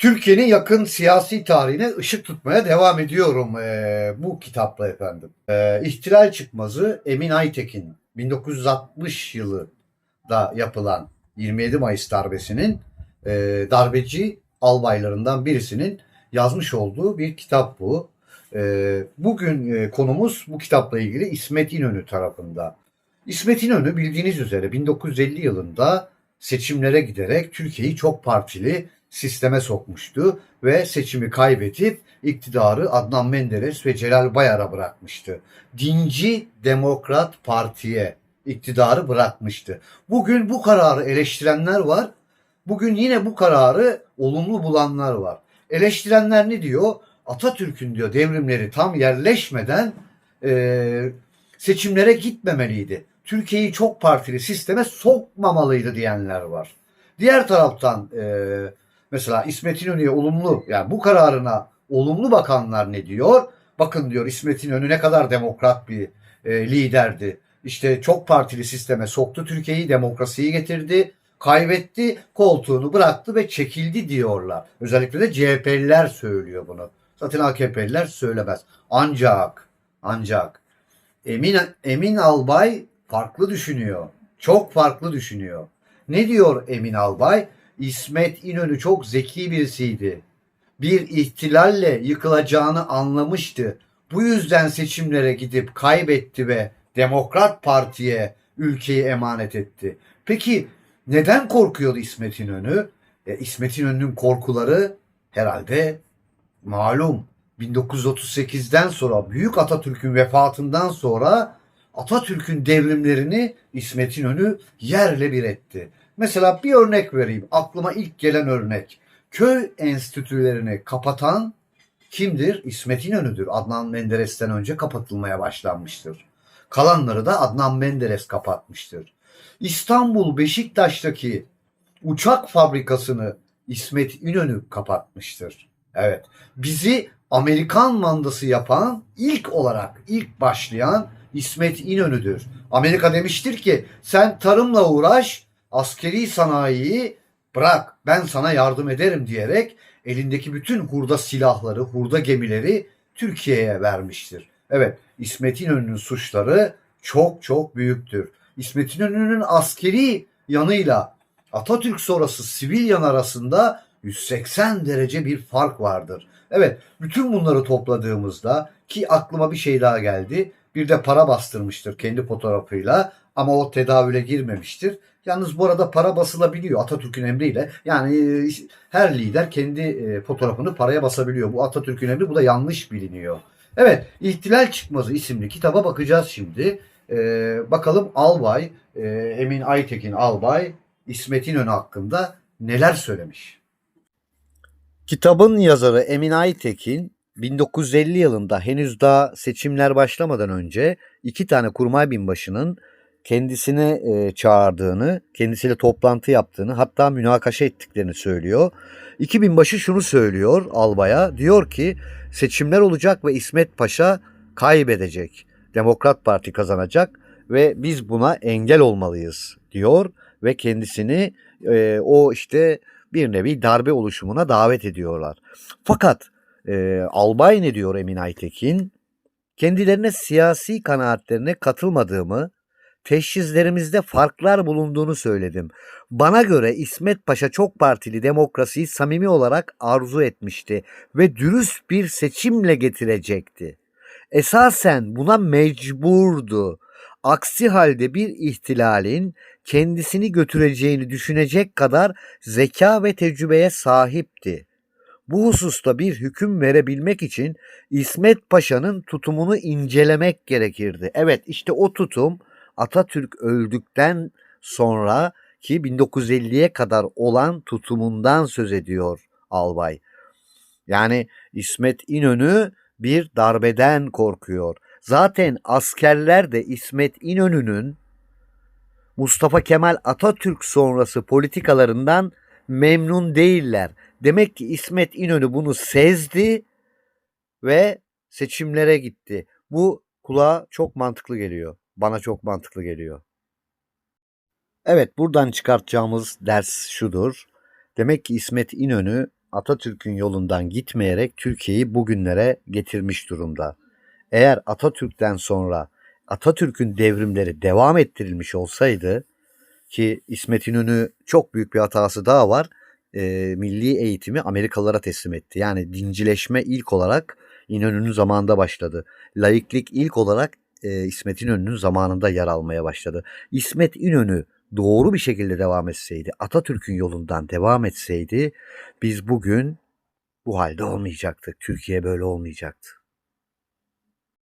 Türkiye'nin yakın siyasi tarihine ışık tutmaya devam ediyorum eee, bu kitapla efendim. Eee İhtilal Çıkmazı Emin Aytekin 1960 yılında yapılan 27 Mayıs darbesinin eee, darbeci albaylarından birisinin yazmış olduğu bir kitap bu. Eee, bugün eee, konumuz bu kitapla ilgili İsmet İnönü tarafında. İsmet İnönü bildiğiniz üzere 1950 yılında seçimlere giderek Türkiye'yi çok partili sisteme sokmuştu ve seçimi kaybedip iktidarı Adnan Menderes ve Celal Bayar'a bırakmıştı. Dinci Demokrat Parti'ye iktidarı bırakmıştı. Bugün bu kararı eleştirenler var. Bugün yine bu kararı olumlu bulanlar var. Eleştirenler ne diyor? Atatürk'ün diyor devrimleri tam yerleşmeden eee, seçimlere gitmemeliydi. Türkiye'yi çok partili sisteme sokmamalıydı diyenler var. Diğer taraftan eee Mesela İsmet İnönü'ye olumlu yani bu kararına olumlu bakanlar ne diyor? Bakın diyor İsmet İnönü ne kadar demokrat bir e, liderdi. İşte çok partili sisteme soktu Türkiye'yi, demokrasiyi getirdi, kaybetti, koltuğunu bıraktı ve çekildi diyorlar. Özellikle de CHP'liler söylüyor bunu. Zaten AKP'liler söylemez. Ancak, ancak Emin, Emin Albay farklı düşünüyor. Çok farklı düşünüyor. Ne diyor Emin Albay? İsmet İnönü çok zeki birisiydi. Bir ihtilalle yıkılacağını anlamıştı. Bu yüzden seçimlere gidip kaybetti ve Demokrat Parti'ye ülkeyi emanet etti. Peki neden korkuyordu İsmet İnönü? E, İsmet İnönü'nün korkuları herhalde malum 1938'den sonra Büyük Atatürk'ün vefatından sonra Atatürk'ün devrimlerini İsmet İnönü yerle bir etti. Mesela bir örnek vereyim. Aklıma ilk gelen örnek. Köy enstitülerini kapatan kimdir? İsmet İnönü'dür. Adnan Menderes'ten önce kapatılmaya başlanmıştır. Kalanları da Adnan Menderes kapatmıştır. İstanbul Beşiktaş'taki uçak fabrikasını İsmet İnönü kapatmıştır. Evet. Bizi Amerikan mandası yapan ilk olarak ilk başlayan İsmet İnönü'dür. Amerika demiştir ki sen tarımla uğraş, askeri sanayiyi bırak ben sana yardım ederim diyerek elindeki bütün hurda silahları, hurda gemileri Türkiye'ye vermiştir. Evet İsmet İnönü'nün suçları çok çok büyüktür. İsmet İnönü'nün askeri yanıyla Atatürk sonrası sivil yan arasında 180 derece bir fark vardır. Evet bütün bunları topladığımızda ki aklıma bir şey daha geldi. Bir de para bastırmıştır kendi fotoğrafıyla ama o tedavüle girmemiştir. Yalnız bu arada para basılabiliyor Atatürk'ün emriyle. Yani e, her lider kendi e, fotoğrafını paraya basabiliyor. Bu Atatürk'ün emri bu da yanlış biliniyor. Evet İhtilal Çıkmazı isimli kitaba bakacağız şimdi. Ee, bakalım Albay, e, Emin Aytekin Albay İsmet İnönü hakkında neler söylemiş. Kitabın yazarı Emin Aytekin 1950 yılında henüz daha seçimler başlamadan önce iki tane kurmay binbaşının kendisine e, çağırdığını, kendisiyle toplantı yaptığını hatta münakaşa ettiklerini söylüyor. İki binbaşı şunu söylüyor albaya diyor ki seçimler olacak ve İsmet Paşa kaybedecek. Demokrat Parti kazanacak ve biz buna engel olmalıyız diyor ve kendisini e, o işte bir nevi darbe oluşumuna davet ediyorlar. Fakat e, albay ne diyor Emin Aytekin? Kendilerine siyasi kanaatlerine katılmadığımı, teşhislerimizde farklar bulunduğunu söyledim. Bana göre İsmet Paşa çok partili demokrasiyi samimi olarak arzu etmişti ve dürüst bir seçimle getirecekti. Esasen buna mecburdu. Aksi halde bir ihtilalin kendisini götüreceğini düşünecek kadar zeka ve tecrübeye sahipti. Bu hususta bir hüküm verebilmek için İsmet Paşa'nın tutumunu incelemek gerekirdi. Evet işte o tutum Atatürk öldükten sonra ki 1950'ye kadar olan tutumundan söz ediyor albay. Yani İsmet İnönü bir darbeden korkuyor. Zaten askerler de İsmet İnönü'nün Mustafa Kemal Atatürk sonrası politikalarından memnun değiller. Demek ki İsmet İnönü bunu sezdi ve seçimlere gitti. Bu kulağa çok mantıklı geliyor. Bana çok mantıklı geliyor. Evet buradan çıkartacağımız ders şudur. Demek ki İsmet İnönü Atatürk'ün yolundan gitmeyerek Türkiye'yi bugünlere getirmiş durumda. Eğer Atatürk'ten sonra Atatürk'ün devrimleri devam ettirilmiş olsaydı ki İsmet İnönü çok büyük bir hatası daha var. E, milli eğitimi Amerikalılara teslim etti. Yani dincileşme ilk olarak İnönü'nün zamanında başladı. Laiklik ilk olarak e, İsmet İnönü'nün zamanında yer almaya başladı. İsmet İnönü doğru bir şekilde devam etseydi, Atatürk'ün yolundan devam etseydi biz bugün bu halde olmayacaktık. Türkiye böyle olmayacaktı.